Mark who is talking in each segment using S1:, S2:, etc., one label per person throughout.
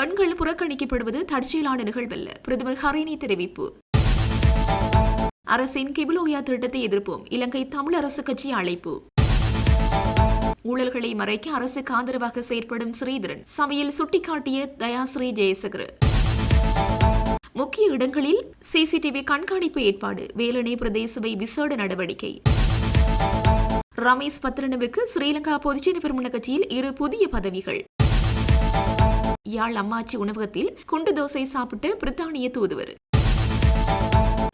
S1: பெண்கள் புறக்கணிக்கப்படுவது தற்செயலான நிகழ்வல்ல. பிரதமர் ஹரேனி தெரிவிப்பு. அரசின் கிபிலோயா திட்டத்தை எதிர்ப்போம். இலங்கை தமிழ் அரசு கட்சி அழைப்பு. ஊழல்களை மறைக்க அரசுக்கு ஆதரவாக செயற்படும் ஸ்ரீதரன். சபையில் சுட்டிக்காட்டிய தயாஸ்ரீ ஜெயசகர். முக்கிய இடங்களில் சிசிடிவி கண்காணிப்பு ஏற்பாடு. வேலணை பிரதேசபை விசேட நடவடிக்கை. ரமேஷ் பத்ரனவுக்கு ஸ்ரீலங்கா பொதுஜன பெருமன கட்சியில் இரு புதிய பதவிகள். யாழ் அம்மாச்சி உணவகத்தில் குண்டு தோசை சாப்பிட்டு பிரித்தானிய தூதுவர்.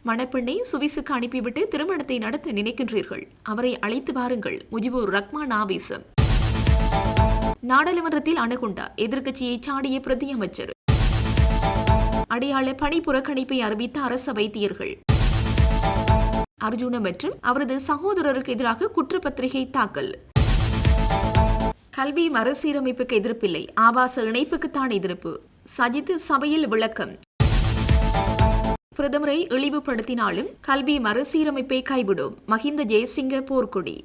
S1: மணப்பெண்ணை சுவிசுக்கு அனுப்பிவிட்டு திருமணத்தை நடத்த நினைக்கின்றீர்கள். அவரை அழைத்து வாருங்கள். முஜிபுர் ரஹ்மான் ஆவேசம். நாடாளுமன்றத்தில் அணுகுண்டா எதிர்க்கட்சியை சாடிய பிரதி அமைச்சர். அடையாள பணி புறக்கணிப்பை அறிவித்த அரச வைத்தியர்கள். அர்ஜுன மற்றும் அவரது சகோதரருக்கு எதிராக குற்றப்பத்திரிகை தாக்கல். கல்வி மறுசீரமைப்புக்கு எதிர்ப்பில்லை. ஆபாச இணைப்புக்குத்தான் எதிர்ப்பு. சஜித் சபையில் விளக்கம். பிரதமரை இழிவுபடுத்தினாலும் கல்வி மறுசீரமைப்பை கைவிடும். மஹிந்த ஜெயசிங்க போர்க்கொடி.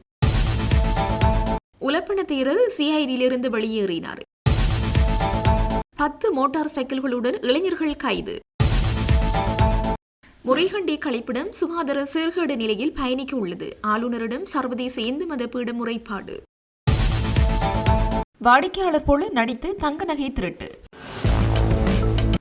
S1: உலப்பண தேரர் சிஐடியிலிருந்து வெளியேறினார். பத்து மோட்டார் சைக்கிள்களுடன் இளைஞர்கள் கைது. முறைகண்டி கழிப்பிடம் சுகாதார சீர்கேடு நிலையில் பயணிக்க உள்ளது. ஆளுநரிடம் சர்வதேச இந்து மத பீட முறைப்பாடு. வாடிக்கையாளர் போல நடித்து தங்க நகை திருட்டு.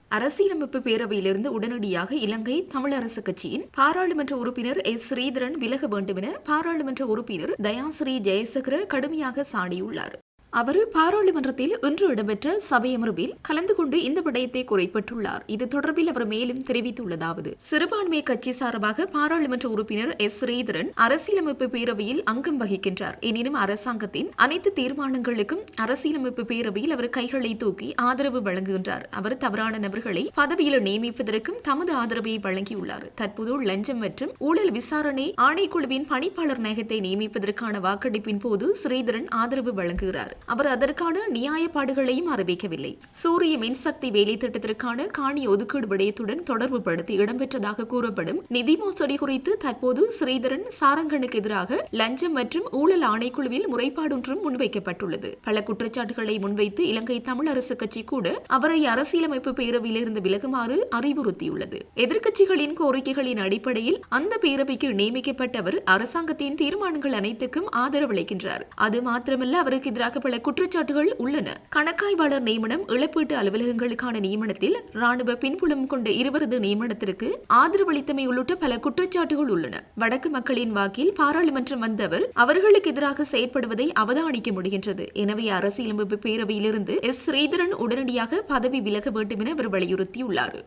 S1: அரசியலமைப்பு பேரவையிலிருந்து உடனடியாக இலங்கை தமிழரசு கட்சியின் பாராளுமன்ற உறுப்பினர் எஸ். ஸ்ரீதரன் விலக வேண்டும் என பாராளுமன்ற உறுப்பினர் தயாஸ்ரீ ஜெயசகர கடுமையாக சாடியுள்ளார். அவர் பாராளுமன்றத்தில் இன்று இடம்பெற்ற சபையமர்வில் கலந்து கொண்டு இந்த விடயத்தை குறைப்பட்டுள்ளார். இது தொடர்பில் அவர் மேலும் தெரிவித்துள்ளதாவது சிறுபான்மை கட்சி சார்பாக பாராளுமன்ற உறுப்பினர் எஸ். ஸ்ரீதரன் அரசியலமைப்பு பேரவையில் அங்கம் வகிக்கின்றார். எனினும் அரசாங்கத்தின் அனைத்து தீர்மானங்களுக்கும் அரசியலமைப்பு பேரவையில் அவர் கைகளை தூக்கி ஆதரவு வழங்குகின்றார். அவர் தவறான நபர்களை பதவியில் நியமிப்பதற்கும் தமது ஆதரவை வழங்கியுள்ளார். தற்போது லஞ்சம் மற்றும் ஊழல் விசாரணை ஆணைக்குழுவின் பணிப்பாளர் நேகத்தை நியமிப்பதற்கான வாக்கெடுப்பின் போது ஸ்ரீதரன் ஆதரவு வழங்குகிறார். அவர் அதற்கான நியாயப்பாடுகளையும் அறிவிக்கவில்லை. சூரிய மின்சக்தி வேலை திட்டத்திற்கான காணி ஒதுக்கீடு விடயத்துடன் தொடர்பு படுத்தி இடம்பெற்றதாக கூறப்படும் நிதி மோசடி குறித்து தற்போது ஸ்ரீதரன் சாரங்கனுக்கு எதிராக லஞ்சம் மற்றும் ஊழல் ஆணைக்குழுவில் முறைப்பாடொன்றும் முன்வைக்கப்பட்டுள்ளது. பல குற்றச்சாட்டுகளை முன்வைத்து இலங்கை தமிழரசு கட்சி கூட அவரை அரசியலமைப்பு பேரவையிலிருந்து விலகுமாறு அறிவுறுத்தியுள்ளது. எதிர்க்கட்சிகளின் கோரிக்கைகளின் அடிப்படையில் அந்த பேரவைக்கு நியமிக்கப்பட்டவர் அரசாங்கத்தின் தீர்மானங்கள் அனைத்துக்கும் ஆதரவளிக்கின்றார் அது மாத்திரமல்ல அவருக்கு எதிராக பல குற்றச்சாட்டுகள் உள்ளன. கணக்காய்வாளர் நியமனம் இழப்பீட்டு அலுவலகங்களுக்கான நியமனத்தில் ராணுவ பின்புலம் கொண்ட இருவரது நியமனத்திற்கு ஆதரவளித்தமை உள்ளிட்ட பல குற்றச்சாட்டுகள் உள்ளன. வடக்கு மக்களின் வாக்கில் பாராளுமன்றம் வந்தவர் அவர்களுக்கு எதிராக செயற்படுவதை அவதானிக்க முடிகின்றது. எனவே அரசியலமைப்பு பேரவையிலிருந்து எஸ். ஸ்ரீதரன் உடனடியாக பதவி விலக வேண்டும் என அவர் வலியுறுத்தியுள்ளார்.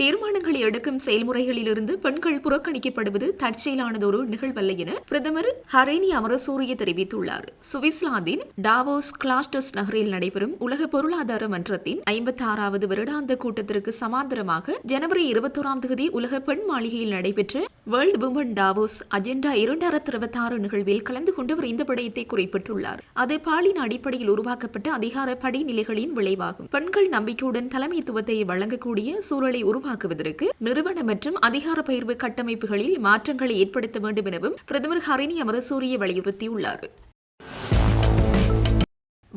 S1: தீர்மானங்களை எடுக்கும் செயல்முறைகளிலிருந்து பெண்கள் புறக்கணிக்கப்படுவது தற்செயலானதொரு நிகழ்வல்ல என பிரதமர் ஹரேனி அமரசூரிய தெரிவித்துள்ளார். சுவிஸ்லாந்தின் டாவோஸ் கிளாஸ்டஸ் நகரில் நடைபெறும் உலக பொருளாதார மன்றத்தின் ஐம்பத்தி ஆறாவது வருடாந்த கூட்டத்திற்கு சமாந்தரமாக ஜனவரி இருபத்தோராம் தேதி உலக பெண் மாளிகையில் நடைபெற்ற வேர்ல்ட் உமன் டாவோஸ் அஜெண்டா இரண்டாயிரத்தி இருபத்தி ஆறு நிகழ்வில் கலந்து கொண்டு அவர் இந்த விடயத்தை குறிப்பிட்டுள்ளார். அது பாலின அடிப்படையில் உருவாக்கப்பட்ட அதிகார படிநிலைகளின் விளைவாகும். பெண்கள் நம்பிக்கையுடன் தலைமைத்துவத்தை வழங்கக்கூடிய சூழலை உருவாக்குவதற்கு நிறுவன மற்றும் அதிகார பயிர்வு கட்டமைப்புகளில் மாற்றங்களை ஏற்படுத்த வேண்டும் எனவும் பிரதமர் ஹரினி அமரசூரிய வலியுறுத்தியுள்ளார்.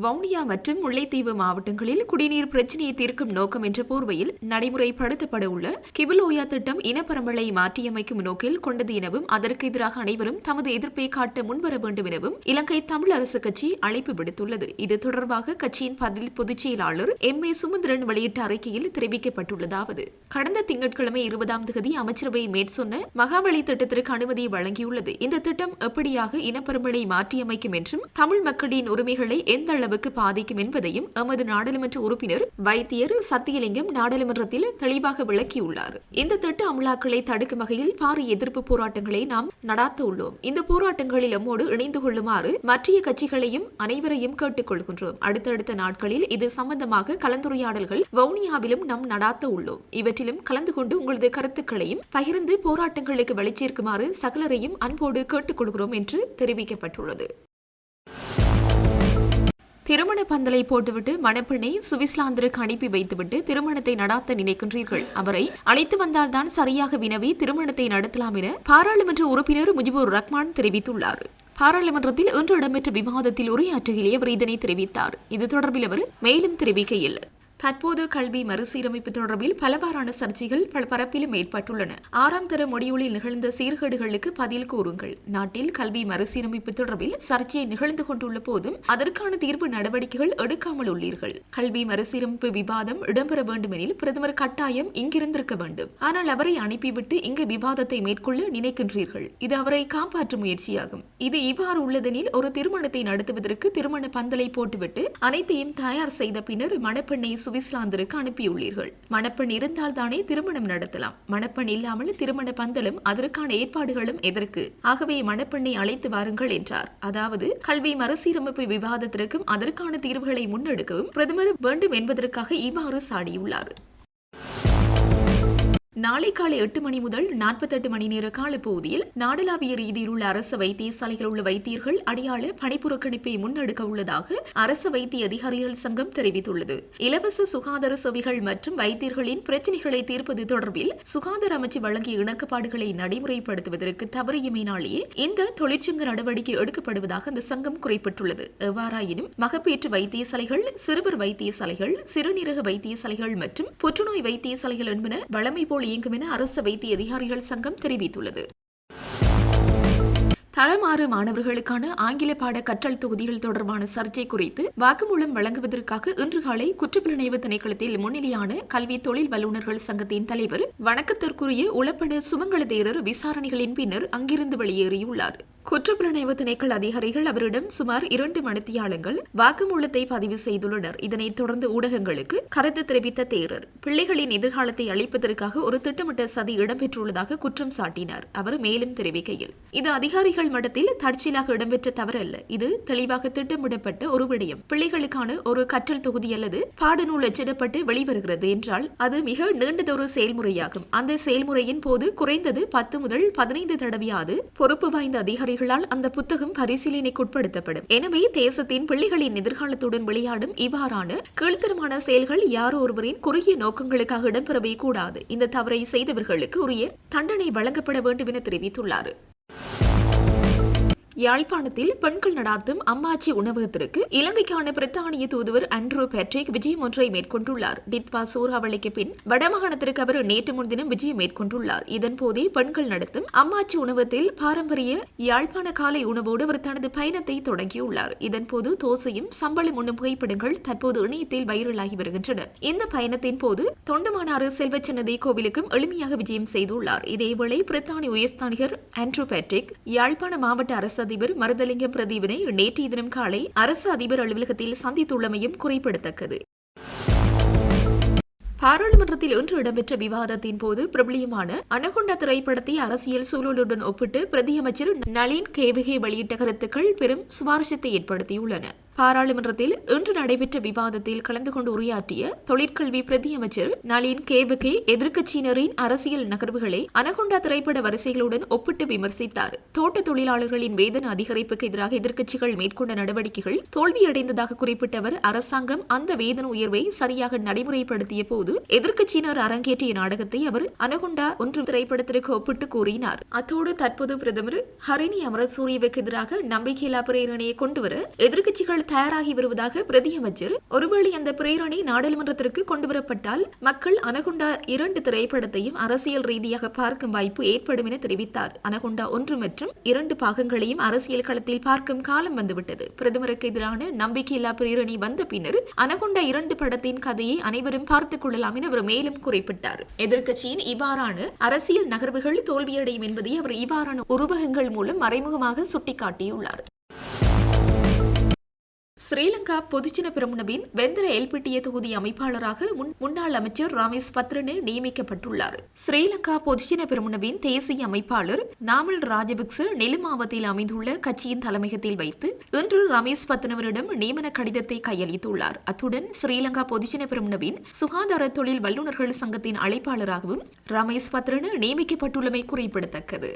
S1: வவுனியா மற்றும் முல்லைத்தீவு மாவட்டங்களில் குடிநீர் பிரச்சினையை தீர்க்கும் நோக்கம் என்ற போர்வையில் நடைமுறைப்படுத்தப்பட உள்ள கிபிலோயா திட்டம் இனப்பரம்பலை மாற்றியமைக்கும் நோக்கில் கொண்டது எனவும் அதற்கு எதிராக அனைவரும் தமது எதிர்ப்பை காட்ட முன்வர வேண்டும் எனவும் இலங்கை தமிழ் அரசு கட்சி அழைப்பு விடுத்துள்ளது. இது தொடர்பாக கட்சியின் பதில் பொதுச் செயலாளர் எம் ஏ சுமந்திரன் வெளியிட்ட அறிக்கையில் தெரிவிக்கப்பட்டுள்ளதாவது. கடந்த திங்கட்கிழமை இருபதாம் தேதி அமைச்சரவை மேற்சொன்ன மகாவளி திட்டத்திற்கு அனுமதி வழங்கியுள்ளது. இந்த திட்டம் எப்படியாக இனப்பெருமளை மாற்றியமைக்கும் என்றும் தமிழ் மக்களின் உரிமைகளை எந்த அளவு அளவுக்கு பாதிக்கும் என்பதையும் எமது நாடாளுமன்ற உறுப்பினர் வைத்தியர் சத்தியலிங்கம் நாடாளுமன்றத்தில் தெளிவாக விளக்கியுள்ளார். இந்த திட்ட அமலாக்களை தடுக்கும் வகையில் பாரிய எதிர்ப்பு போராட்டங்களை நாம் நடாத்த உள்ளோம். இந்த போராட்டங்களில் எம்மோடு இணைந்து கொள்ளுமாறு மற்றைய கட்சிகளையும் அனைவரையும் கேட்டுக் கொள்கின்றோம் அடுத்தடுத்த நாட்களில் இது சம்பந்தமாக கலந்துரையாடல்கள் வவுனியாவிலும் நாம் நடாத்த உள்ளோம். இவற்றிலும் கலந்து கொண்டு உங்களது கருத்துக்களையும் பகிர்ந்து போராட்டங்களுக்கு வெளிச்சேர்க்குமாறு சகலரையும் அன்போடு கேட்டுக்கொள்கிறோம் என்று தெரிவிக்கப்பட்டுள்ளது. திருமண பந்தலை போட்டுவிட்டு மணப்பெண்ணை சுவிஸ்லாந்திற்கு அனுப்பி வைத்துவிட்டு திருமணத்தை நடாத்த நினைக்கின்றீர்கள். அவரை அழைத்து வந்தால்தான் சரியாக வினவி திருமணத்தை நடத்தலாம் என பாராளுமன்ற உறுப்பினர் முஜிபுர் ரஹ்மான் தெரிவித்துள்ளார். பாராளுமன்றத்தில் இன்று இடம்பெற்ற விவாதத்தில் உரையாற்றுகையிலே அவர் இதனை தெரிவித்தார். இது தொடர்பில் அவர் மேலும் தெரிவிக்கையில் தற்போது கல்வி மறுசீரமைப்பு தொடர்பில் பலவாறான சர்ச்சைகள் பல பரப்பிலும் ஏற்பட்டுள்ளன. ஆறாம் தர மொழியுளில் நிகழ்ந்த சீர்கேடுகளுக்கு பதில் கூறுங்கள். நாட்டில் கல்வி மறுசீரமைப்பு தொடர்பில் சர்ச்சை நிகழ்ந்து கொண்டுள்ள போதும் அதற்கான தீர்வு நடவடிக்கைகள் எடுக்காமல் உள்ளீர்கள். கல்வி மறுசீரமைப்பு விவாதம் இடம்பெற வேண்டுமெனில் பிரதமர் கட்டாயம் இங்கிருந்திருக்க வேண்டும். ஆனால் அவரை அனுப்பிவிட்டு இங்கு விவாதத்தை மேற்கொள்ள நினைக்கின்றீர்கள். இது அவரை காப்பாற்றும் முயற்சியாகும். இது இவ்வாறு உள்ளதெனில் ஒரு திருமணத்தை நடத்துவதற்கு திருமண பந்தலை போட்டுவிட்டு அனைத்தையும் தயார் செய்த பின்னர் மணப்பெண்ணை சுவிஸ்லாந்திற்கு அனுப்பியுள்ளீர்கள். மணப்பெண் இருந்தால் தானே திருமணம் நடத்தலாம். மணப்பெண் இல்லாமல் திருமண பந்தலும் அதற்கான ஏற்பாடுகளும் எதற்கு? ஆகவே மணப்பெண்ணை அழைத்து வாருங்கள் என்றார். அதாவது கல்வி மறுசீரமைப்பு விவாதத்திற்கும் அதற்கான தீர்வுகளை முன்னெடுக்கவும் பிரதமர் வேண்டும் என்பதற்காக இவ்வாறு சாடியுள்ளார். நாளை காலை எட்டு மணி முதல் நாற்பத்தெட்டு மணி நேர காலப்பகுதியில் நாடளாவிய ரீதியில் உள்ள அரசு வைத்தியசாலைகள் உள்ள வைத்தியர்கள் அடையாள பணிப்புறக்கணிப்பை முன்னெடுக்க உள்ளதாக அரசு வைத்திய அதிகாரிகள் சங்கம் தெரிவித்துள்ளது. இலவச சுகாதார சேவைகள் மற்றும் வைத்தியர்களின் பிரச்சினைகளை தீர்ப்பது தொடர்பில் சுகாதார அமைச்சு வழங்கிய இணக்கப்பாடுகளை நடைமுறைப்படுத்துவதற்கு தவறியமையினாலேயே இந்த தொழிற்சங்க நடவடிக்கை எடுக்கப்படுவதாக அந்த சங்கம் குறிப்பிட்டுள்ளது. எவ்வாறாயினும் மகப்பேற்று வைத்தியசாலைகள் சிறுவர் வைத்தியசாலைகள் சிறுநீரக வைத்தியசாலைகள் மற்றும் புற்றுநோய் வைத்தியசாலைகள் என்பன வளமை போல் இயங்கும் என அரசு வைத்திய அதிகாரிகள் சங்கம் தெரிவித்துள்ளது. தரமாறு மாணவர்களுக்கான ஆங்கில பாட கற்றல் தொகுதிகள் தொடர்பான சர்ச்சை குறித்து வாக்குமூலம் வழங்குவதற்காக இன்று காலை குற்றப்புலனாய்வு திணைக்களத்தில் முன்னிலையான கல்வி தொழில் வல்லுநர்கள் சங்கத்தின் தலைவர் வணக்கத்திற்குரிய உளப்பண சுமங்கல தேரர் விசாரணைகளின் பின்னர் அங்கிருந்து வெளியேறியுள்ளார். குற்றப்புலனாய்வு திணைக்கள அதிகாரிகள் அவரிடம் சுமார் இரண்டு மணித்தியாலங்கள் வாக்குமூலத்தை பதிவு செய்துள்ளனர். இதனைத் தொடர்ந்து ஊடகங்களுக்கு கருத்து தெரிவித்த தேரர் பிள்ளைகளின் எதிர்காலத்தை அளிப்பதற்காக ஒரு திட்டமிட்ட சதி இடம்பெற்றுள்ளதாக குற்றம் சாட்டினார். அவர் மேலும் தெரிவிக்கையில் இது அதிகாரிகள் மட்டத்தில் தற்செயலாக இடம்பெற்ற தவறல்ல. இது தெளிவாக திட்டமிடப்பட்ட ஒரு விடயம். பிள்ளைகளுக்கான ஒரு கற்றல் தொகுதி அல்லது பாடநூல் அச்சிடப்பட்டு வெளிவருகிறது என்றால் அது மிக நீண்டதொரு செயல்முறையாகும். அந்த செயல்முறையின் போது குறைந்தது பத்து முதல் பதினைந்து தடவையாவது பொறுப்பு வாய்ந்த அதிகாரி அதிகாரிகளால் அந்த புத்தகம் பரிசீலனைக்குட்படுத்தப்படும். எனவே தேசத்தின் பிள்ளைகளின் எதிர்காலத்துடன் விளையாடும் இவ்வாறான கீழ்த்தரமான செயல்கள் யாரோ ஒருவரின் குறுகிய நோக்கங்களுக்காக இடம்பெறவே கூடாது. இந்த தவறை செய்தவர்களுக்கு உரிய தண்டனை வழங்கப்பட வேண்டும் என தெரிவித்துள்ளார். யாழ்ப்பாணத்தில் பெண்கள் நடாத்தும் அம்மாச்சி உணவகத்திற்கு இலங்கைக்கான பிரித்தானிய தூதுவர் அண்ட்ரூ பேட்ரிக் விஜயம் ஒன்றை மேற்கொண்டுள்ளார். டித்வா சூறாவளிக்கு பின் வடமாகாணத்திற்கு அவர் நேற்று முன்தினம் விஜயம் மேற்கொண்டுள்ளார். இதன்போதே பெண்கள் நடத்தும் அம்மாச்சி உணவகத்தில் பாரம்பரிய யாழ்ப்பாண காலை உணவோடு அவர் தனது பயணத்தை தொடங்கியுள்ளார். இதன்போது தோசையும் சம்பளம் உண்ணும் புகைப்படங்கள் தற்போது இணையத்தில் வைரலாகி வருகின்றன. இந்த பயணத்தின் போது தொண்டமானாறு செல்வச்சன்னதி கோவிலுக்கும் எளிமையாக விஜயம் செய்துள்ளார். இதேவேளை பிரித்தானிய உயர்ஸ்தானிகர் ஆண்ட்ரூ பேட்ரிக் யாழ்ப்பாண மாவட்ட அரசு அதிபர் மருதலிங்க பிரதீபனை நேற்றைய தினம் காலை அரசு அதிபர் அலுவலகத்தில் சந்தித்துள்ளமையும் குறிப்பிடத்தக்கது. பாராளுமன்றத்தில் இன்று இடம்பெற்ற விவாதத்தின் போது பிரபலியமான அனகொண்டா திரைப்படத்தை அரசியல் சூழலுடன் ஒப்பிட்டு பிரதியமைச்சர் நளின் கேவிகே வெளியிட்ட கருத்துக்கள் பெரும் சுவாரஸ்யத்தை ஏற்படுத்தியுள்ளன. பாராளுமன்றத்தில் இன்று நடைபெற்ற விவாதத்தில் கலந்து கொண்டு உரையாற்றிய தொழிற்கல்வி பிரதியமைச்சர் நளின் கேவுகே எதிர்க்கட்சியினரின் அரசியல் நகர்வுகளை அனகொண்டா திரைப்பட வரிசைகளுடன் ஒப்பிட்டு விமர்சித்தார். தோட்ட தொழிலாளர்களின் வேதன அதிகரிப்புக்கு எதிராக எதிர்க்கட்சிகள் மேற்கொண்ட நடவடிக்கைகள் தோல்வியடைந்ததாக குறிப்பிட்ட அவர் அரசாங்கம் அந்த வேதன உயர்வை சரியாக நடைமுறைப்படுத்திய போது எதிர்க்கட்சியினர் அரங்கேற்றிய நாடகத்தை அவர் அனகொண்டா ஒன்று திரைப்படத்திற்கு ஒப்பிட்டு கூறினார். அத்தோடு தற்போது பிரதமர் ஹரிணி அமரசூரியவுக்கு எதிராக நம்பிக்கையில்லா பிரேரணையை கொண்டுவர எதிர்க்கட்சிகள் தயாராகி வருவதாக பிரதியமைச்சர் ஒருவேளை அந்த பிரேரணை நாடாளுமன்றத்திற்கு கொண்டுவரப்பட்டால் மக்கள் அனகுண்டா இரண்டு திரைப்படத்தையும் அரசியல் ரீதியாக பார்க்கும் வாய்ப்பு ஏற்படும் என தெரிவித்தார். அனகுண்டா ஒன்று மற்றும் இரண்டு பாகங்களையும் அரசியல் களத்தில் பார்க்கும் காலம் வந்துவிட்டது. பிரதமருக்கு எதிரான நம்பிக்கையில்லா பிரேரணை வந்த பின்னர் அனகுண்டா இரண்டு படத்தின் கதையை அனைவரும் பார்த்துக் கொள்ளலாம் என அவர் மேலும் குறிப்பிட்டார். எதிர்க்கட்சியின் இவ்வாறான அரசியல் நகர்வுகள் தோல்வியடையும் என்பதை அவர் இவ்வாறான உருவகங்கள் மூலம் மறைமுகமாக சுட்டிக்காட்டியுள்ளார். ஸ்ரீலங்கா பொதுஜன பிரமுனவின் வெந்தர எல்பிட்டிய தொகுதி அமைப்பாளராக முன்னாள் அமைச்சர் ரமேஷ் பத்ரனு நியமிக்கப்பட்டுள்ளார். ஸ்ரீலங்கா பொதுஜன பிரமுனவின் தேசிய அமைப்பாளர் நாமல் ராஜபக்ச நெலுமாவத்தில் அமைந்துள்ள கட்சியின் தலைமையகத்தில் வைத்து இன்று ரமேஷ் பத்ரனவரிடம் நியமன கடிதத்தை கையளித்துள்ளார். அத்துடன் ஸ்ரீலங்கா பொதுஜன பிரமுனவின் சுகாதார தொழில் வல்லுநர்கள் சங்கத்தின் அழைப்பாளராகவும் ரமேஷ் பத்ரனு நியமிக்கப்பட்டுள்ளமை குறிப்பிடத்தக்கது.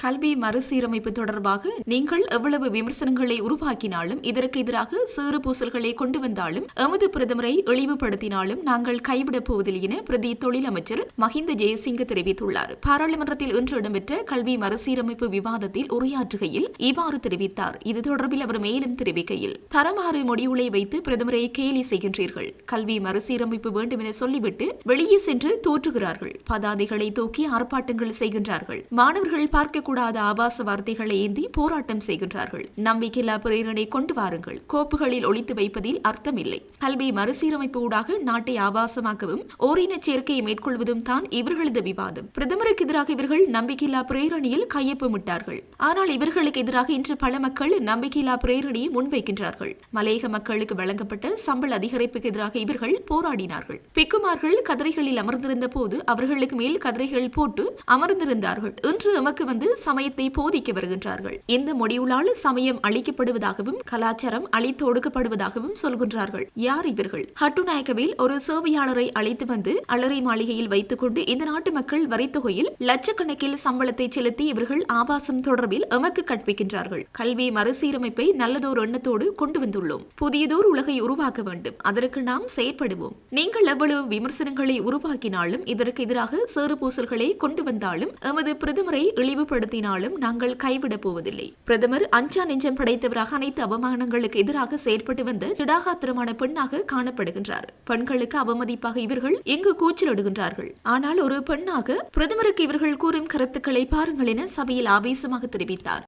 S1: கல்வி மறுசீரமைப்பு தொடர்பாக நீங்கள் எவ்வளவு விமர்சனங்களை உருவாக்கினாலும் இதற்கு எதிராக சேறு பூசல்களை கொண்டு வந்தாலும் எமது பிரதமரை இழிவுபடுத்தினாலும் நாங்கள் கைவிடப் போவதில்லை என பிரதி தொழில் அமைச்சர் மஹிந்த ஜெயசிங்க தெரிவித்துள்ளார். பாராளுமன்றத்தில் இன்று இடம்பெற்ற கல்வி மறுசீரமைப்பு விவாதத்தில் உரையாற்றுகையில் இவ்வாறு தெரிவித்தார். இது தொடர்பில் அவர் மேலும் தெரிவிக்கையில் தரமாறு முடிவுகளை வைத்து பிரதமரை கேலி செய்கின்றீர்கள். கல்வி மறுசீரமைப்பு வேண்டும் என சொல்லிவிட்டு வெளியே சென்று தோற்றுகிறார்கள். பதாதைகளை தூக்கி ஆர்ப்பாட்டங்கள் செய்கின்றார்கள். மாணவர்கள் பார்க்க கூடாத ஆபாச வார்த்தைகளை ஏந்தி போராட்டம் செய்கின்றார்கள். நம்பிக்கையில்லா பிரேரணை கொண்டு வாருங்கள். கோப்புகளில் ஒழித்து வைப்பதில் அர்த்தமில்லை. கல்வி மறுசீரமைப்பு ஊடாக நாட்டை ஆபாசமாக்கவும் ஓரின சேர்க்கையை மேற்கொள்வதும் தான் இவர்களது விவாதம். பிரதமருக்கு எதிராக இவர்கள் நம்பிக்கையில்லா பிரேரணியில் கையொப்பமிட்டார்கள் ஆனால் இவர்களுக்கு எதிராக இன்று பல மக்கள் நம்பிக்கையில்லா பிரேரணியை முன்வைக்கின்றார்கள். மலையக மக்களுக்கு வழங்கப்பட்ட சம்பள அதிகரிப்புக்கு எதிராக இவர்கள் போராடினார்கள். பிக்குமார்கள் கதிரைகளில் அமர்ந்திருந்த போது அவர்களுக்கு மேல் கதிரைகள் போட்டு அமர்ந்திருந்தார்கள். இன்று எமக்கு வந்து சமயத்தை போதிக்க வருகின்றார்கள். இந்த முடிவுளால் சமயம் அளிக்கப்படுவதாகவும் கலாச்சாரம் அழித்தொடுக்கப்படுவதாகவும் சொல்கின்றார்கள். யார் இவர்கள்? ஹட்டுநாயக்கவில் ஒரு சேவையாளரை அழைத்து வந்து அலறை மாளிகையில் வைத்துக் கொண்டு இந்த நாட்டு மக்கள் வரித்தொகையில் லட்சக்கணக்கில் சம்பளத்தை செலுத்தி இவர்கள் ஆபாசம் தொடர்பில் எமக்கு கற்பிக்கின்றார்கள். கல்வி மறுசீரமைப்பை நல்லதோர் எண்ணத்தோடு கொண்டு வந்துள்ளோம். புதியதோர் உலகை உருவாக்க வேண்டும். அதற்கு நாம் செயற்படுவோம். நீங்கள் எவ்வளவு விமர்சனங்களை உருவாக்கினாலும் இதற்கு எதிராக சேறு பூசல்களை கொண்டு வந்தாலும் எமது பிரதமரை இழிவுபடுத்த இழிவுபடுத்தினாலும் நாங்கள் கைவிடப் போவதில்லை பிரதமர் அஞ்சா நெஞ்சம் படைத்தவராக அனைத்து அவமானங்களுக்கு எதிராக செயற்பட்டு வந்த திடாகாத்திரமான பெண்ணாக காணப்படுகின்றார். பெண்களுக்கு அவமதிப்பாக இவர்கள் இங்கு கூச்சலிடுகின்றார்கள். ஆனால் ஒரு பெண்ணாக பிரதமருக்கு இவர்கள் கூறும் கருத்துக்களை பாருங்கள் என சபையில் ஆவேசமாக தெரிவித்தார்.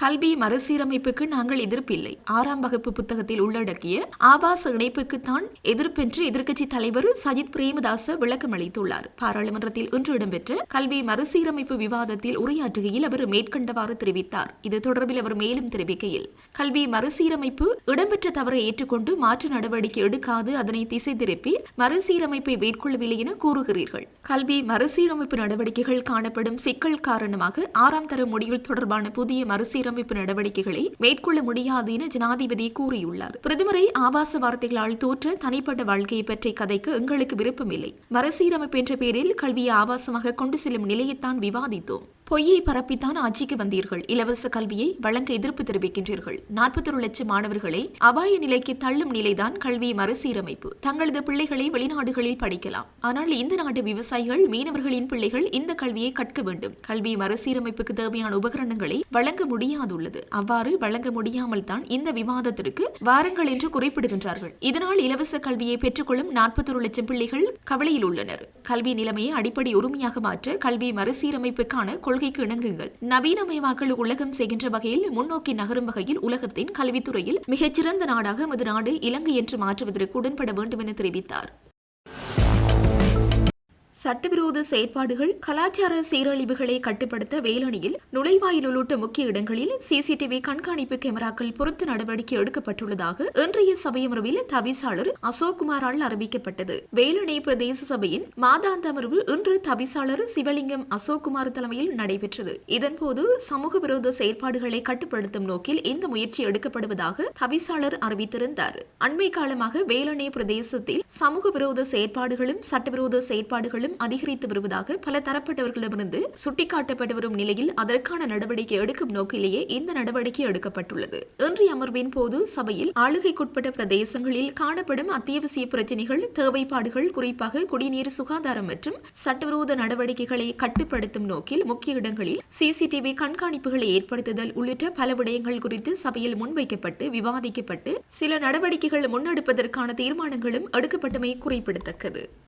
S1: கல்வி மறுசீரமைப்புக்கு நாங்கள் எதிர்ப்பில்லை. ஆறாம் வகுப்பு புத்தகத்தில் உள்ளடக்கிய ஆபாச இணைப்புக்குத்தான் எதிர்ப்பென்று எதிர்க்கட்சி தலைவர் சஜித் பிரேமதாச விளக்கம் அளித்துள்ளார். பாராளுமன்றத்தில் இன்று இடம்பெற்ற கல்வி மறுசீரமைப்பு விவாதத்தில் உரையாற்றுகையில் அவர் மேற்கண்டவாறு தெரிவித்தார். இது தொடர்பில் அவர் மேலும் தெரிவிக்கையில் கல்வி மறுசீரமைப்பு இடம்பெற்ற தவறை ஏற்றுக்கொண்டு மாற்று நடவடிக்கை எடுக்காது அதனை திசை திருப்பி மறுசீரமைப்பை மேற்கொள்ளவில்லை என கூறுகிறீர்கள். கல்வி மறுசீரமைப்பு நடவடிக்கைகள் காணப்படும் சிக்கல் காரணமாக ஆறாம் தர முடிவு தொடர்பான புதிய மறுசீர் சீரமைப்பு நடவடிக்கைகளை மேற்கொள்ள முடியாது என ஜனாதிபதி கூறியுள்ளார். பிரதமரை ஆபாச வார்த்தைகளால் தோற்ற தனிப்பட்ட வாழ்க்கையை பற்றி கதைக்கு எங்களுக்கு விருப்பமில்லை. மறுசீரமைப்பு என்ற பெயரில் கல்வியை ஆபாசமாக கொண்டு செல்லும் நிலையைத்தான் விவாதித்தோம். பொய்யை பரப்பித்தான் ஆட்சிக்கு வந்தீர்கள். இலவச கல்வியை வழங்க எதிர்ப்பு தெரிவிக்கின்றீர்கள். நாற்பத்தொரு லட்சம் மாணவர்களை அபாய நிலைக்கு தள்ளும் நிலைதான் கல்வி மறுசீரமைப்பு. தங்களது பிள்ளைகளை வெளிநாடுகளில் படிக்கலாம். ஆனால் இந்த நாட்டு விவசாயிகள் மீனவர்களின் பிள்ளைகள் இந்த கல்வியை கற்க வேண்டும். கல்வி மறுசீரமைப்புக்கு தேவையான உபகரணங்களை வழங்க முடியாதுள்ளது. அவ்வாறு வழங்க முடியாமல் தான் இந்த விவாதத்திற்கு வாரங்கள் என்று குறிப்பிடுகின்றார்கள். இதனால் இலவச கல்வியை பெற்றுக்கொள்ளும் நாற்பத்தொரு லட்சம் பிள்ளைகள் கவலையில் உள்ளனர். கல்வி நிலைமையை அடிப்படை உரிமையாக மாற்ற கல்வி மறுசீரமைப்புக்கான கொள்கைக்கு இணங்குங்கள். நவீனமயமாக்கல் உலகம் செய்கின்ற வகையில் முன்னோக்கி நகரும் வகையில் உலகத்தின் கல்வித்துறையில் மிகச்சிறந்த நாடாக எமது நாடு இலங்கை என்று மாற்றுவதற்கு உடன்பட வேண்டும் என தெரிவித்தார். சட்டவிரோத செயற்பாடுகள் கலாச்சார சீரழிவுகளை கட்டுப்படுத்த வேலணியில் நுழைவாயில் உள்ளிட்ட முக்கிய இடங்களில் சிசிடிவி கண்காணிப்பு கேமராக்கள் பொருத்த நடவடிக்கை எடுக்கப்பட்டுள்ளதாக இன்றைய சபையமர்வில் தவிசாளர் அசோக்குமாரால் அறிவிக்கப்பட்டது. வேலணை பிரதேச சபையின் மாதாந்த அமர்வு இன்று தவிசாளர் சிவலிங்கம் அசோக்குமார் தலைமையில் நடைபெற்றது. இதன்போது சமூக விரோத செயற்பாடுகளை கட்டுப்படுத்தும் நோக்கில் இந்த முயற்சி எடுக்கப்படுவதாக தவிசாளர் அறிவித்திருந்தார். அண்மை காலமாக வேலணை பிரதேசத்தில் சமூக விரோத செயற்பாடுகளும் சட்டவிரோத செயற்பாடுகளும் அதிகரித்து வருவதாக பல தரப்பட்டவர்களிடமிருந்து சுட்டிக்காட்டப்பட்டு வரும் நிலையில் அதற்கான நடவடிக்கை எடுக்கும் நோக்கிலேயே இந்த நடவடிக்கை எடுக்கப்பட்டுள்ளது. இன்றைய அமர்வின் போது சபையில் ஆளுகைக்குட்பட்ட பிரதேசங்களில் காணப்படும் அத்தியாவசிய பிரச்சினைகள் தேவைப்பாடுகள் குறிப்பாக குடிநீர் சுகாதாரம் மற்றும் சட்டவிரோத நடவடிக்கைகளை கட்டுப்படுத்தும் நோக்கில் முக்கிய இடங்களில் சிசிடிவி கண்காணிப்புகளை ஏற்படுத்துதல் உள்ளிட்ட பல விடயங்கள் குறித்து சபையில் முன்வைக்கப்பட்டு விவாதிக்கப்பட்டு சில நடவடிக்கைகள் முன்னெடுப்பதற்கான தீர்மானங்களும் எடுக்கப்பட்டமை குறிப்பிடத்தக்கது.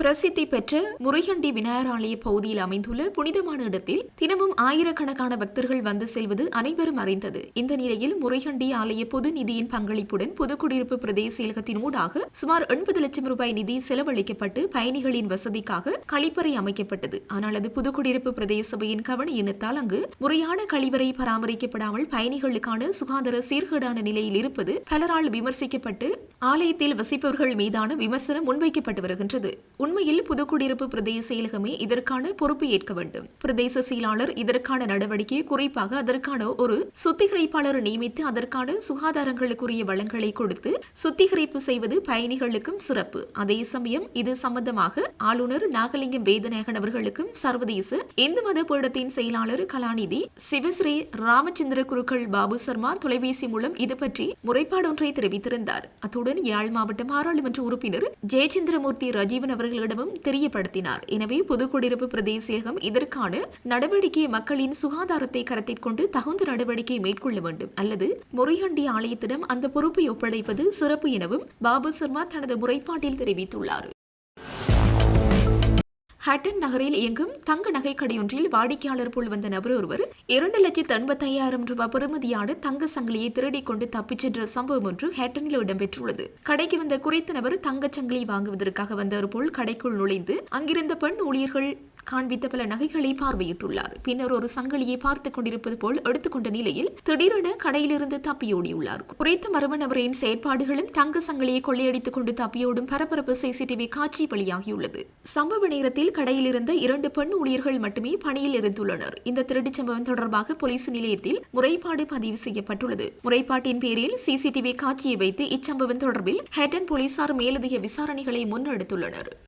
S1: பிரசித்தி பெற்ற முருகண்டி விநாயகர் ஆலய பகுதியில் அமைந்துள்ள புனிதமான இடத்தில் தினமும் ஆயிரக்கணக்கான பக்தர்கள் வந்து செல்வது அனைவரும் அறிந்தது. இந்த நிலையில் முருகண்டி ஆலய பொது நிதியின் பங்களிப்புடன் புதுக்குடியிருப்பு பிரதேச செயலகத்தின் ஊடாக சுமார் எண்பது லட்சம் ரூபாய் நிதி செலவழிக்கப்பட்டு பயணிகளின் வசதிக்காக கழிப்பறை அமைக்கப்பட்டது. ஆனால் அது புதுக்குடியிருப்பு பிரதேச சபையின் கவன இனத்தால் அங்கு முறையான கழிவறை பராமரிக்கப்படாமல் பயணிகளுக்கான சுகாதார சீர்கேடான நிலையில் இருப்பது பலரால் விமர்சிக்கப்பட்டு ஆலயத்தில் வசிப்பவர்கள் மீதான விமர்சனம் முன்வைக்கப்பட்டு வருகின்றது. உண்மையில் புதுக்குடியிருப்பு பிரதேச செயலகமே இதற்கான பொறுப்பு ஏற்க வேண்டும். பிரதேச செயலாளர் இதற்கான நடவடிக்கை குறிப்பாக அதற்கான ஒரு சுத்திகரிப்பாளர் நியமித்து அதற்கான சுகாதாரங்களுக்குரிய வளங்களை கொடுத்து சுத்திகரிப்பு செய்வது பயணிகளுக்கும் சிறப்பு. அதே சமயம் இது சம்பந்தமாக ஆளுநர் நாகலிங்கம் வேதநாயகன் அவர்களுக்கும் சர்வதேச இந்து மத பீடத்தின் செயலாளர் கலாநிதி சிவஸ்ரீ ராமச்சந்திர குருக்கள் பாபு சர்மா தொலைபேசி மூலம் இது பற்றி முறைப்பாடு ஒன்றை தெரிவித்திருந்தார். அத்துடன் யாழ் மாவட்ட பாராளுமன்ற உறுப்பினர் ஜெயச்சந்திரமூர்த்தி ரஜீவன் அவர்கள் அதிகாரிகளிடமும் தெரியப்படுத்தினார். எனவே புதுக்குடியிருப்பு பிரதேசம் இதற்கான நடவடிக்கை மக்களின் சுகாதாரத்தை கருத்தில் கொண்டு தகுந்த நடவடிக்கை மேற்கொள்ள வேண்டும். அல்லது முறைகண்டி ஆலயத்திடம் அந்த பொறுப்பை ஒப்படைப்பது சிறப்பு எனவும் பாபு சர்மா தனது முறைப்பாட்டில் தெரிவித்துள்ளார். ஹட்டன் நகரில் இயங்கும் தங்க நகை கடையொன்றில் வாடிக்கையாளர் போல் வந்த நபர் ஒருவர் இரண்டு லட்சத்து எண்பத்தையாயிரம் ரூபாய் பெறுமதியான தங்க சங்கிலியை திருடிக் கொண்டு தப்பிச் சென்ற சம்பவம் ஒன்று ஹேட்டனில் இடம்பெற்றுள்ளது. கடைக்கு வந்த குறித்த நபர் தங்கச் சங்கிலி வாங்குவதற்காக வந்தவர் போல் கடைக்குள் நுழைந்து அங்கிருந்த பெண் ஊழியர்கள் காண்பித்த பல நகைகளை பார்வையிட்டுள்ளார். பின்னர் ஒரு சங்கிலியை பார்த்துக் கொண்டிருப்பது போல் எடுத்துக்கொண்ட நிலையில் திடீரென கடையிலிருந்து தப்பியோடியுள்ளார் குறைத்த மர்ம நபரின் செயற்பாடுகளும் தங்க சங்கிலியை கொள்ளையடித்துக் கொண்டு தப்பியோடும் பரபரப்பு சிசிடிவி காட்சி வெளியாகியுள்ளது. சம்பவ நேரத்தில் கடையில் இருந்த இரண்டு பெண் ஊழியர்கள் மட்டுமே பணியில் இருந்துள்ளனர். இந்த திருட்டுச் சம்பவம் தொடர்பாக போலீஸ் நிலையத்தில் முறைப்பாடு பதிவு செய்யப்பட்டுள்ளது. முறைப்பாட்டின் பேரில் சிசிடிவி காட்சியை வைத்து இச்சம்பவம் தொடர்பில் ஹேட்டன் போலீசார் மேலதிக விசாரணைகளை முன்னெடுத்துள்ளனர்.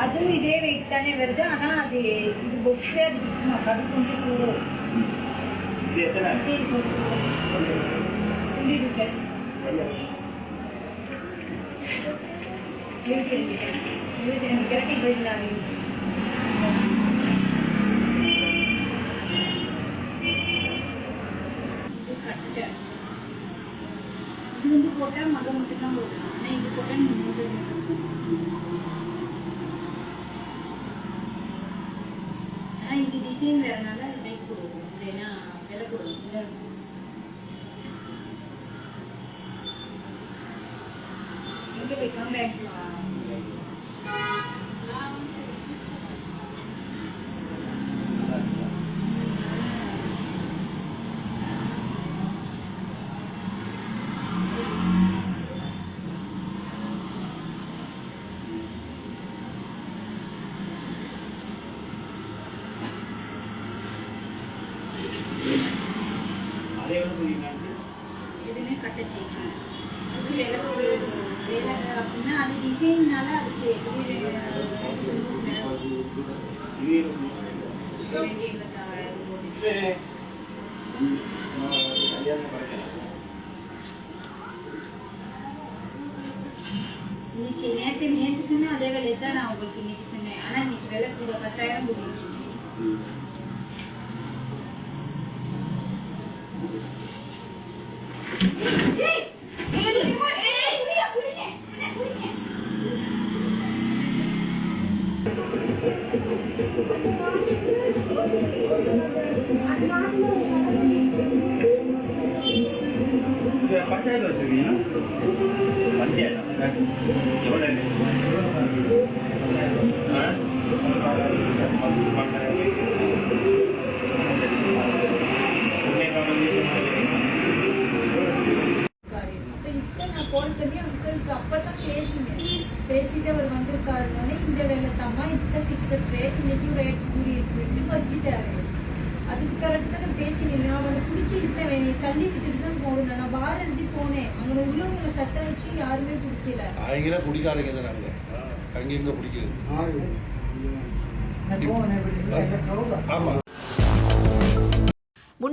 S2: அதுவும் இதே வெயிட் தானே வருது ஆனா அது இது பொக்ஸே அது சும்மா கரு கொஞ்சம் கூடும்
S3: இது எத்தனை
S2: புரியுது சார் இருபத்தி ரெண்டு இருபத்தி ரெண்டு கிழக்கு போயிடலாம் வந்து போட்டா மட்டும் தான் இது போட்டா நீங்க மூணு இது டிசைன் வேறனால அது போடுவோம். கொடுக்கும் இல்லைன்னா விலை கொடுக்கும் இல்லை எங்க போய் காம்பேக்ட் இன்னைக்கு நேற்று நேற்று சொன்ன அதே வேலையை தான் நான் உங்களுக்கு இன்னைக்கு சொன்னேன். ஆனா இன்னைக்கு விலை கூட பத்தாயிரம் போட்டு
S3: ஆ
S2: வந்திருக்காருனோடனே இந்த வேலை தாம்மா இந்த ஃபிக்ஸட் ரேட் இன்னைக்கு ரேட் கூடி இருக்குன்னு வச்சுட்டாரு. அதுக்கு கரெக்ட் தான் பேசினேன். நான் அவனை பிடிச்சி இழுத்தேன். என்னை தள்ளி விட்டுட்டு தான் போகணும். நான் பார் எழுதி போனேன் அங்கே உள்ளவங்களை சத்த வச்சு யாருமே பிடிக்கல.
S4: ஆகிற குடிக்காரங்க தான் நாங்கள் அங்கே இங்கே பிடிக்குது. ஆமாம்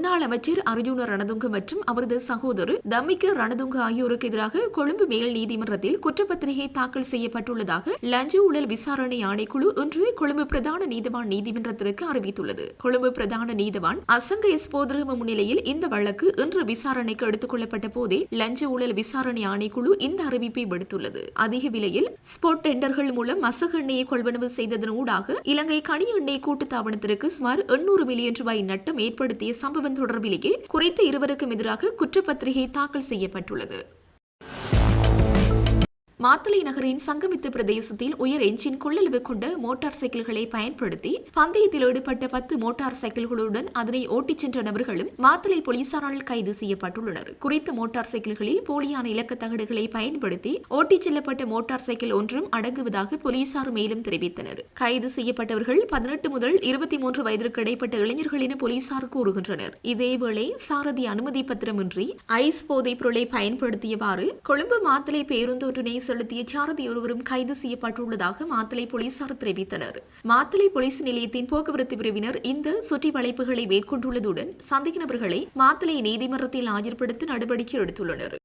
S1: முன்னாள் அமைச்சர் அர்ஜுன ரணதுங்க மற்றும் அவரது சகோதரர் தமிக்க ரணதுங்க ஆகியோருக்கு எதிராக கொழும்பு மேல் நீதிமன்றத்தில் குற்றப்பத்திரிகை தாக்கல் செய்யப்பட்டுள்ளதாக லஞ்ச ஊழல் விசாரணை ஆணைக்குழு இன்று கொழும்பு பிரதான நீதிவான் நீதிமன்றத்திற்கு அறிவித்துள்ளது. கொழும்பு பிரதான நீதிவான் அசங்க எஸ் போதரம முன்னிலையில் இந்த வழக்கு இன்று விசாரணைக்கு எடுத்துக் கொள்ளப்பட்ட போதே லஞ்ச ஊழல் விசாரணை ஆணைக்குழு இந்த அறிவிப்பை விடுத்துள்ளது. அதிக விலையில் ஸ்போட் டெண்டர்கள் மூலம் மசகு எண்ணெயை கொள்வனவு செய்ததன் ஊடாக இலங்கை கனி எண்ணெய் கூட்டுத்தாபனத்திற்கு சுமார் எண்ணூறு மில்லியன் ரூபாய் நட்டம் ஏற்படுத்திய சம்பவம் தொடர்பிலேயே குறித்த இருவருக்கும் எதிராக குற்றப்பத்திரிகை தாக்கல் செய்யப்பட்டுள்ளது. மாத்தளை நகரின் சங்கமித்து பிரதேசத்தில் உயர் எஞ்சின் கொள்ளளவு கொண்ட மோட்டார் சைக்கிள்களை பயன்படுத்தி பந்தயத்தில் ஈடுபட்ட பத்து மோட்டார் சைக்கிள்களுடன் அதனை ஓட்டிச் சென்ற நபர்களும் மாத்தளை போலீசாரால் கைது செய்யப்பட்டுள்ளனர். குறித்த மோட்டார் சைக்கிள்களில் போலியான இலக்க தகடுகளை பயன்படுத்தி ஓட்டிச் செல்லப்பட்ட மோட்டார் சைக்கிள் ஒன்றும் அடங்குவதாக போலீசார் மேலும் தெரிவித்தனர். கைது செய்யப்பட்டவர்கள் பதினெட்டு முதல் இருபத்தி மூன்று வயதிற்கு இடைப்பட்ட இளைஞர்கள் என போலீசார் கூறுகின்றனர். இதேவேளை சாரதி அனுமதி பத்திரமின்றி ஐஸ் போதைப் பொருளை பயன்படுத்தியவாறு கொழும்பு மாத்தலை பேருந்தொன்றினை செலுத்திய சாரதி ஒருவரும் கைது செய்யப்பட்டுள்ளதாக மாத்தளை போலீசார் தெரிவித்தனர். மாத்தலை போலீஸ் நிலையத்தின் போக்குவரத்து பிரிவினர் இந்த சுற்றி வளைப்புகளை மேற்கொண்டுள்ளதுடன் சந்தேக நபர்களை மாத்தளை நீதிமன்றத்தில் ஆஜர்படுத்த நடவடிக்கை எடுத்துள்ளனர்.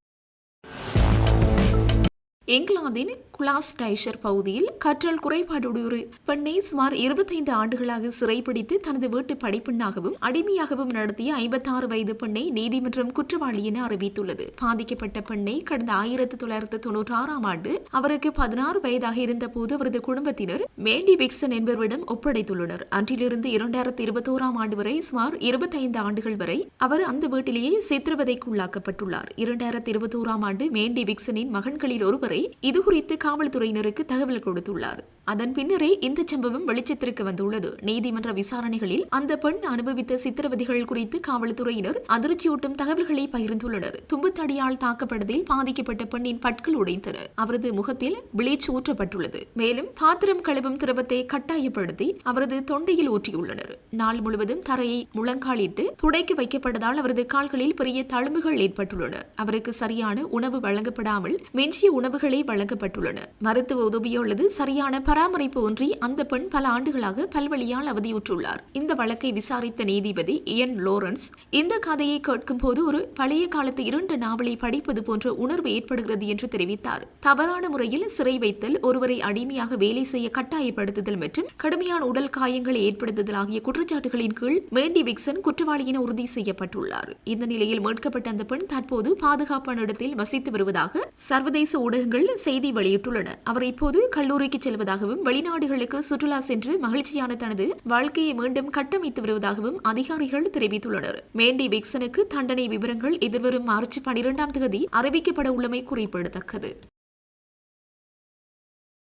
S1: இங்கிலாந்தின் குலாஸ்டைஷர் பகுதியில் கற்றல் குறைபாடுடைய பெண்ணை சுமார் இருபத்தைந்து ஆண்டுகளாக சிறைப்பிடித்து தனது வீட்டு படிப்பெண்ணாகவும் அடிமையாகவும் நடத்திய ஐம்பத்தாறு வயது பெண்ணை நீதிமன்றம் குற்றவாளி என அறிவித்துள்ளது. பாதிக்கப்பட்ட பெண்ணை கடந்த ஆயிரத்து தொள்ளாயிரத்து தொன்னூற்றி ஆறாம் ஆண்டு அவருக்கு பதினாறு வயதாக இருந்தபோது அவரது குடும்பத்தினர் மேண்டி பிக்சன் என்பவரிடம் ஒப்படைத்துள்ளனர். அன்றிலிருந்து இரண்டாயிரத்து இருபத்தோராம் ஆண்டு வரை சுமார் இருபத்தைந்து ஆண்டுகள் வரை அவர் அந்த வீட்டிலேயே சித்திரவதைக்குள்ளாக்கப்பட்டுள்ளார். இரண்டாயிரத்து இருபத்தோராம் ஆண்டு மேண்டி பிக்சனின் மகன்களில் ஒருவரை இது குறித்து காவல்துறையினருக்கு தகவல் கொடுத்துள்ளார். அதன் பின்னரே இந்த சம்பவம் வெளிச்சத்திற்கு வந்துள்ளது. நீதிமன்ற விசாரணைகளில் அந்த பெண் அனுபவித்த சித்திரவதைகள் குறித்து காவல்துறையினர் அதிர்ச்சியூட்டும் தகவல்களை பகிர்ந்துள்ளனர். தும்புத்தடியால் தாக்கப்பட்டதில் பாதிக்கப்பட்ட பெண்ணின் பற்கள் உடைந்தன. அவரது முகத்தில் பிளீச் ஊற்றப்பட்டுள்ளது. மேலும் பாத்திரம் கழுவும் திரவத்தை கட்டாயப்படுத்தி அவரது தொண்டையில் ஊற்றியுள்ளனர். நாள் முழுவதும் தரையை முழங்காலிட்டு துடைக்கு வைக்கப்பட்டதால் அவரது கால்களில் பெரிய தழும்புகள் ஏற்பட்டுள்ளன. அவருக்கு சரியான உணவு வழங்கப்படாமல் மிஞ்சிய உணவுகளே வழங்கப்பட்டுள்ளன. மருத்துவ உதவியுள்ளது சரியான பராமரிப்பு ஒன்றி அந்த பெண் பல ஆண்டுகளாக பல்வழியால் அவதியுற்றுள்ளார். இந்த வழக்கை விசாரித்த நீதிபதி இயன் லோரன்ஸ் இந்த கதையை கேட்கும் போது ஒரு பழைய காலத்து இரண்டு நாவலை படிப்பது போன்ற உணர்வு ஏற்படுகிறது என்று தெரிவித்தார். தவறான முறையில் சிறை வைத்தல் ஒருவரை அடிமையாக வேலை செய்ய கட்டாயப்படுத்துதல் மற்றும் கடுமையான உடல் காயங்களை ஏற்படுத்துதல் ஆகிய குற்றச்சாட்டுகளின் கீழ் மேண்டி விக்சன் குற்றவாளி என உறுதி செய்யப்பட்டுள்ளார். இந்த நிலையில் மீட்கப்பட்ட அந்த பெண் தற்போது பாதுகாப்பான இடத்தில் வசித்து வருவதாக சர்வதேச ஊடகங்கள் செய்தி வெளியிட்டுள்ளன. அவர் இப்போது கல்லூரிக்கு செல்வதாக வருவதாகவும் வெளிநாடுகளுக்கு சுற்றுலா சென்று மகிழ்ச்சியான தனது வாழ்க்கையை மீண்டும் கட்டமைத்து வருவதாகவும் அதிகாரிகள் தெரிவித்துள்ளனர். மேண்டி விக்சனுக்கு தண்டனை விவரங்கள் எதிர்வரும் மார்ச் பனிரெண்டாம் தேதி அறிவிக்கப்பட உள்ளமை குறிப்பிடத்தக்கது.